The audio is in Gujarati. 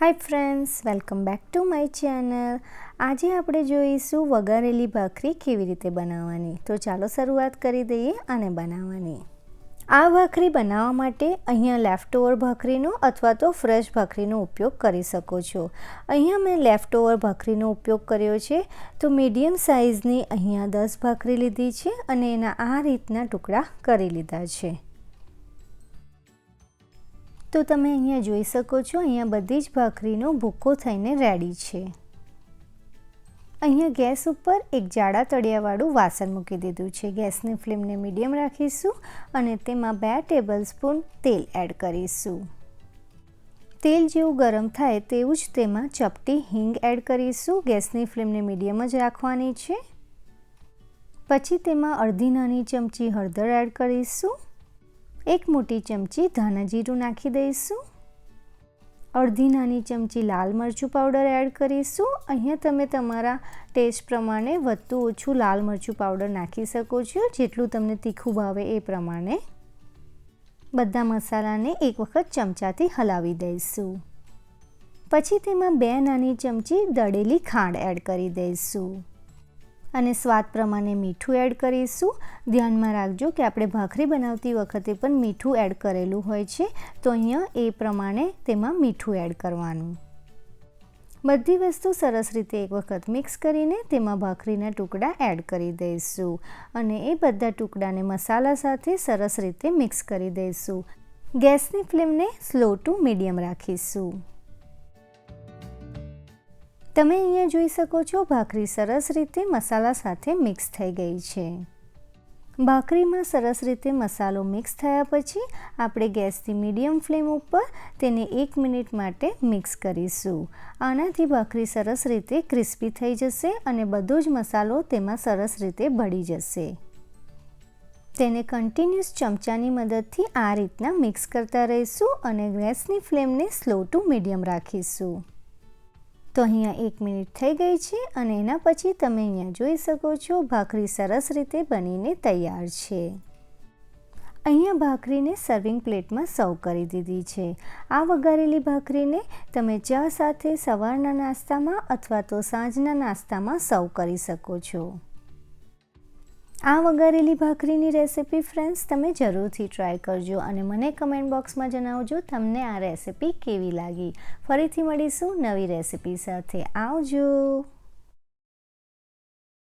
Hi friends welcome back to my channel આજે આપણે જોઈશું વઘારેલી ભાખરી કેવી રીતે બનાવવાની. તો ચાલો શરૂઆત કરી દઈએ અને બનાવવાની. આ ભાખરી બનાવવા માટે અહીંયા લેફ્ટ ઓવર ભાખરીનો અથવા તો ફ્રેશ ભાખરીનો ઉપયોગ કરી શકો છો. અહીંયા મેં લેફ્ટ ઓવર ભાખરીનો ઉપયોગ કર્યો છે. તો મીડિયમ સાઇઝની અહીંયા દસ ભાખરી લીધી છે અને એના આ રીતના ટુકડા કરી લીધા છે. તો તમે અહીંયા જોઈ શકો છો, અહીંયા બધી જ ભાખરીનો ભૂકો થઈને રેડી છે. અહીંયા ગેસ ઉપર એક જાડા તળિયાવાળું વાસણ મૂકી દીધું છે. ગેસની ફ્લેમને મીડિયમ રાખીશું અને તેમાં બે ટેબલ સ્પૂન તેલ એડ કરીશું. તેલ જેવું ગરમ થાય તેવું જ તેમાં ચપટી હિંગ એડ કરીશું. ગેસની ફ્લેમને મીડિયમ જ રાખવાની છે. પછી તેમાં અડધી નાની ચમચી હળદર એડ કરીશું. એક મોટી ચમચી ધાણાજીરું નાખી દઈશું. અડધી નાની ચમચી લાલ મરચું પાવડર એડ કરીશું. અહીંયા તમે તમારા ટેસ્ટ પ્રમાણે વધતું ઓછું લાલ મરચું પાવડર નાખી શકો છો, જેટલું તમને તીખું ભાવે એ પ્રમાણે. બધા મસાલાને એક વખત ચમચાથી હલાવી દઈશું. પછી તેમાં બે નાની ચમચી દળેલી ખાંડ એડ કરી દઈશું. અને સ્વાદ પ્રમાણે મીઠું એડ કરીશું. ધ્યાનમાં રાખજો કે આપણે ભાખરી બનાવતી વખતે પણ મીઠું એડ કરેલું હોય છે. તો અહીંયા એ પ્રમાણે તેમાં મીઠું એડ કરવાનું. બધી વસ્તુ સરસ રીતે એક વખત મિક્સ કરીને તેમાં ભાખરીના ટુકડા એડ કરી દઈશું. અને એ બધા ટુકડાને મસાલા સાથે સરસ રીતે મિક્સ કરી દઈશું. ગેસની ફ્લેમને સ્લો ટુ મીડિયમ રાખીશું. તમે અહીંયા જોઈ શકો છો ભાખરી સરસ રીતે મસાલા સાથે મિક્સ થઈ ગઈ છે. ભાખરીમાં સરસ રીતે મસાલો મિક્સ થયા પછી આપણે ગેસથી મીડિયમ ફ્લેમ ઉપર તેને એક મિનિટ માટે મિક્સ કરીશું. આનાથી ભાખરી સરસ રીતે ક્રિસ્પી થઈ જશે અને બધો જ મસાલો તેમાં સરસ રીતે ભળી જશે. તેને કન્ટિન્યુઅસ ચમચાની મદદથી આ રીતના મિક્સ કરતા રહીશું અને ગેસની ફ્લેમને સ્લો ટુ મીડિયમ રાખીશું. તો અહીંયા એક મિનિટ થઈ ગઈ છે અને એના પછી તમે અહીંયા જોઈ શકો છો ભાખરી સરસ રીતે બનીને તૈયાર છે. અહીંયા ભાખરીને સર્વિંગ પ્લેટમાં સર્વ કરી દીધી છે. આ વઘારેલી ભાખરીને તમે ચા સાથે સવારના નાસ્તામાં અથવા તો સાંજના નાસ્તામાં સર્વ કરી શકો છો. આ વઘારેલી ભાખરીની રેસિપી ફ્રેન્ડ્સ તમે જરૂરથી ટ્રાય કરજો અને મને કમેન્ટ બોક્સમાં જણાવજો તમને આ રેસિપી કેવી લાગી. ફરીથી મળીશું નવી રેસિપી સાથે. આવજો!